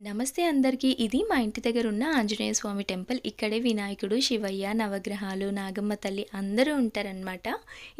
నమస్తే అందరికీ. ఇది మా ఇంటి దగ్గర ఉన్న ఆంజనేయ స్వామి టెంపుల్. ఇక్కడే వినాయకుడు, శివయ్య, నవగ్రహాలు, నాగమ్మ తల్లి అందరూ ఉంటారనమాట.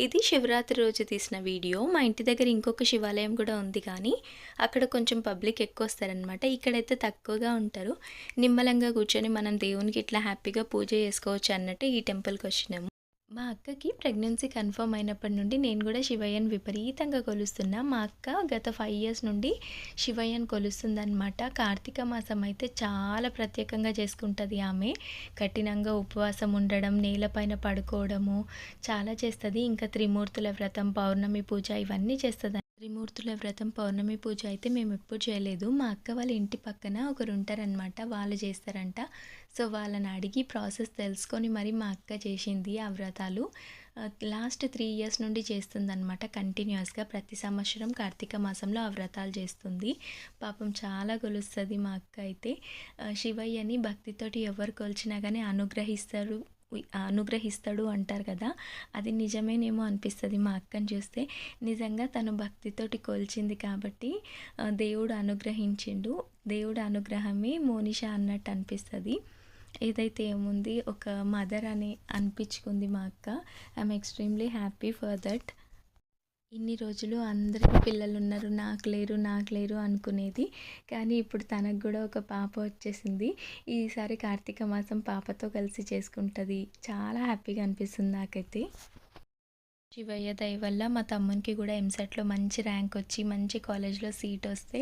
ఇది శివరాత్రి రోజు తీసిన వీడియో. మా ఇంటి దగ్గర ఇంకొక శివాలయం కూడా ఉంది కానీ, అక్కడ కొంచెం పబ్లిక్ ఎక్కువ వస్తారనమాట ఇక్కడైతే తక్కువగా ఉంటారు. నిమ్మలంగా కూర్చొని మనం దేవునికి ఇట్లా హ్యాపీగా పూజ చేసుకోవచ్చు అన్నట్టు ఈ టెంపుల్కి వచ్చినాము మా అక్కకి ప్రెగ్నెన్సీ కన్ఫర్మ్ అయినప్పటి నుండి నేను కూడా శివయ్యను విపరీతంగా కొలుస్తున్నా. మా అక్క గత ఫైవ్ ఇయర్స్ నుండి శివయ్యను కొలుస్తుందనమాట. కార్తీక మాసం అయితే చాలా ప్రత్యేకంగా చేసుకుంటుంది ఆమె. కఠినంగా ఉపవాసం ఉండడం, నేలపైన పడుకోవడము చాలా చేస్తుంది ఇంకా త్రిమూర్తుల వ్రతం, పౌర్ణమి పూజ ఇవన్నీ చేస్తుంది త్రిమూర్తుల వ్రతం, పౌర్ణమి పూజ అయితే మేము ఎప్పుడు చేయలేదు. మా అక్క వాళ్ళ ఇంటి పక్కన ఒకరుంటారనమాట. వాళ్ళు చేస్తారంట. సో, వాళ్ళని అడిగి ప్రాసెస్ తెలుసుకొని మరి మా అక్క చేసింది ఆ వ్రతాలు. లాస్ట్ త్రీ ఇయర్స్ నుండి చేస్తుందనమాట కంటిన్యూస్గా ప్రతి సంవత్సరం కార్తీక మాసంలో ఆ వ్రతాలు చేస్తుంది. పాపం చాలా గొలుస్తుంది మా అక్క అయితే. శివయ్యని భక్తితోటి ఎవరు కొలిచినా కానీ అనుగ్రహిస్తారు అనుగ్రహిస్తాడు అంటారు కదా! అది నిజమేనేమో అనిపిస్తుంది మా అక్కని చూస్తే. నిజంగా తను భక్తితోటి కొలిచింది కాబట్టి దేవుడు అనుగ్రహించిండు. దేవుడు అనుగ్రహమే మోనిషా అన్నట్టు అనిపిస్తుంది ఏదైతే ఏముంది ఒక మదర్ అని అనిపించుకుంది మా అక్క. I'm extremely happy for that. ఇన్ని రోజులు అందరికి పిల్లలున్నారు. నాకు లేరు, నాకు లేరు అనుకునేది. కానీ ఇప్పుడు తనకు కూడా ఒక పాప వచ్చేసింది. ఈసారి కార్తీక మాసం పాపతో కలిసి చేసుకుంటుంది చాలా హ్యాపీగా అనిపిస్తుంది నాకైతే. శివయ్య దయ వల్ల మా తమ్మునికి కూడా ఎంసెట్‌లో మంచి ర్యాంక్ వచ్చి, మంచి కాలేజ్‌లో సీట్ వస్తే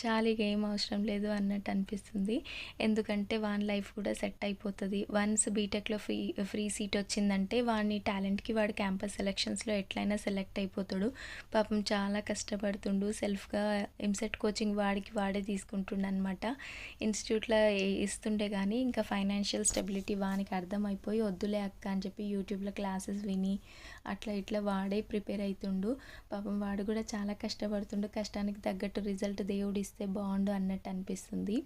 చాలు ఇక ఏం అవసరం లేదు అన్నట్టు అనిపిస్తుంది. ఎందుకంటే వాని లైఫ్ కూడా సెట్ అయిపోతుంది వన్స్ బీటెక్‌లో ఫ్రీ ఫ్రీ సీట్ వచ్చిందంటే వాని టాలెంట్‌కి వాడు క్యాంపస్ సెలెక్షన్స్లో ఎట్లయినా సెలెక్ట్ అయిపోతాడు. పాపం చాలా కష్టపడుతుండు. సెల్ఫ్‌గా ఎంసెట్ కోచింగ్ వాడికి వాడే తీసుకుంటుండనమాట. ఇన్‌స్టిట్యూట్‌లో ఇస్తుండే కానీ ఇంకా ఫైనాన్షియల్ స్టెబిలిటీ వానికి అర్థమైపోయి వద్దులే అక్క అని చెప్పి యూట్యూబ్‌లో క్లాసెస్ విని అట్లా ఇట్లా వాడే ప్రిపేర్ అవుతుండు పాపం వాడు కూడా చాలా కష్టపడుతుండు. కష్టానికి తగ్గట్టు రిజల్ట్ దేవుడిస్తే బాగుండు అన్నట్టు అనిపిస్తుంది.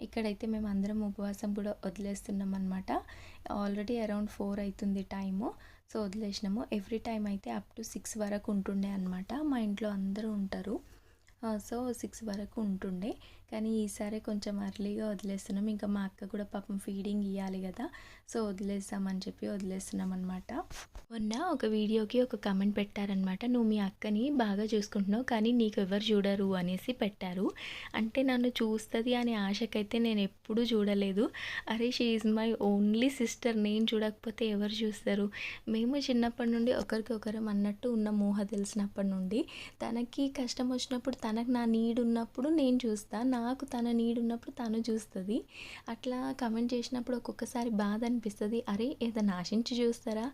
ఇక్కడైతే మేము అందరం ఉపవాసం కూడా వదిలేస్తున్నాం అనమాట. ఆల్రెడీ అరౌండ్ ఫోర్ అవుతుంది టైము. సో, వదిలేసినాము. ఎవ్రీ టైం అయితే అప్ టు సిక్స్ వరకు ఉంటుండే అనమాట. మా ఇంట్లో అందరూ ఉంటారు. సో, సిక్స్ వరకు ఉంటుండే. కానీ ఈసారి కొంచెం అర్లీగా వదిలేస్తున్నాం. ఇంకా మా అక్క కూడా పాపం ఫీడింగ్ ఇవ్వాలి కదా సో, వదిలేద్దామని చెప్పి వదిలేస్తున్నాం అనమాట మొన్న ఒక వీడియోకి ఒక కమెంట్ పెట్టారనమాట. "నువ్వు మీ అక్కని బాగా చూసుకుంటున్నావు. కానీ నీకు ఎవరు చూడరు" అనేసి పెట్టారు. అంటే నన్ను చూస్తుంది అనే ఆశకైతే నేను ఎప్పుడూ చూడలేదు. అరే! She is my only sister. నేను చూడకపోతే ఎవరు చూస్తారు? మేము చిన్నప్పటి నుండి ఒకరికొకరం అన్నట్టు ఉన్న మోహ తెలిసినప్పటి నుండి. తనకి కష్టం వచ్చినప్పుడు తనకు నా నీడ్ ఉన్నప్పుడు నేను చూస్తాను నాకు తన నీడు ఉన్నప్పుడు తను చూస్తుంది అట్లా కమెంట్ చేసినప్పుడు ఒక్కొక్కసారి బాధ అనిపిస్తుంది అరే! ఏదైనా ఆశించి చూస్తారా?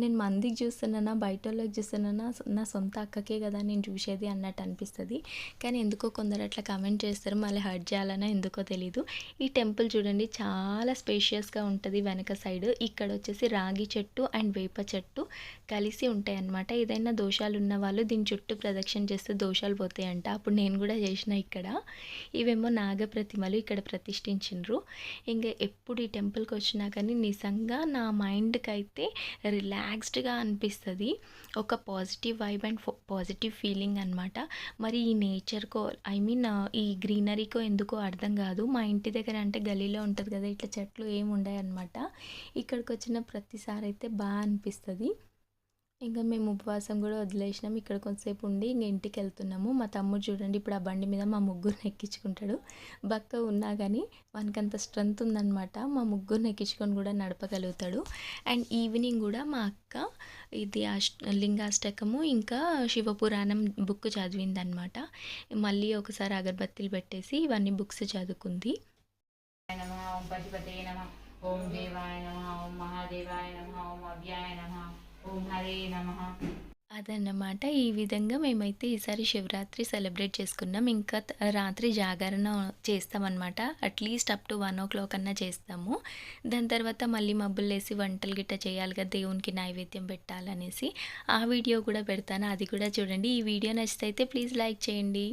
నేను మందికి చూస్తున్నానా? బయటోళ్ళకి చూస్తున్నానా? నా సొంత అక్కకే కదా నేను చూసేది అన్నట్టు అనిపిస్తుంది కానీ ఎందుకో కొందరు అట్లా కమెంట్ చేస్తారు. మళ్ళీ హర్ట్ చేయాలన్నా ఎందుకో తెలీదు. ఈ టెంపుల్ చూడండి చాలా స్పేషియస్‌గా ఉంటుంది వెనక సైడ్. ఇక్కడ వచ్చేసి రాగి చెట్టు అండ్ వేప చెట్టు కలిసి ఉంటాయన్నమాట. ఏదైనా దోషాలు ఉన్న వాళ్ళు దీని చుట్టూ ప్రదక్షిణ చేస్తే దోషాలు పోతాయంట. అప్పుడు నేను కూడా చేసిన ఇక్కడ. ఇవి ఇవేమో నాగప్రతిమలు ఇక్కడ ప్రతిష్ఠించిండ్రు. ఇంకా ఎప్పుడు ఈ టెంపుల్కి వచ్చినా కానీ నిజంగా నా మైండ్కి అయితే రిలాక్స్డ్‌గా అనిపిస్తుంది ఒక positive vibe and positive feeling అనమాట. మరి ఈ నేచర్‌కో ఐ మీన్ ఈ గ్రీనరీకో ఎందుకో అర్థం కాదు. మా ఇంటి దగ్గర అంటే గల్లీలో ఉంటుంది కదా! ఇట్లా చెట్లు ఏమి ఉండయన్నమాట. ఇక్కడికొచ్చిన ప్రతిసారి అయితే బాగా అనిపిస్తుంది ఇంకా మేము ఉపవాసం కూడా వదిలేసినాం. ఇక్కడ కొంతసేపు ఉండి ఇంక ఇంటికెళ్తున్నాము. మా తమ్ముడు చూడండి ఇప్పుడు ఆ బండి మీద మా ముగ్గురిని ఎక్కించుకుంటాడు. బక్క ఉన్నా కానీ వానికంత స్ట్రెంత్ ఉందనమాట. మా ముగ్గురిని ఎక్కించుకొని కూడా నడపగలుగుతాడు. అండ్ ఈవినింగ్ కూడా మా అక్క ఇది అష్ లింగాష్టకము ఇంకా శివపురాణం బుక్ చదివిందనమాట. మళ్ళీ ఒకసారి అగరబత్తీలు పెట్టేసి ఇవన్నీ బుక్స్ చదువుకుంది. ఓం ఓం దేవాయ నమః ఓం మహాదేవాయ నమః ఓం అవ్యాయ నమః ఓం హరే అదన్నమాట. ఈ విధంగా మేమైతే ఈసారి శివరాత్రి సెలబ్రేట్ చేసుకున్నాం. ఇంకా రాత్రి జాగరణ చేస్తామన్నమాట అట్‌లీస్ట్ అప్ టు 1:00 అన్నా చేస్తాము. దాని తర్వాత మళ్ళీ మబ్బులు వేసి వంటలు గిట్ట చేయాలి కదా! దేవునికి నైవేద్యం పెట్టాలనేసి. ఆ వీడియో కూడా పెడతాను. అది కూడా చూడండి. ఈ వీడియో నచ్చితే అయితే ప్లీజ్ లైక్ చేయండి.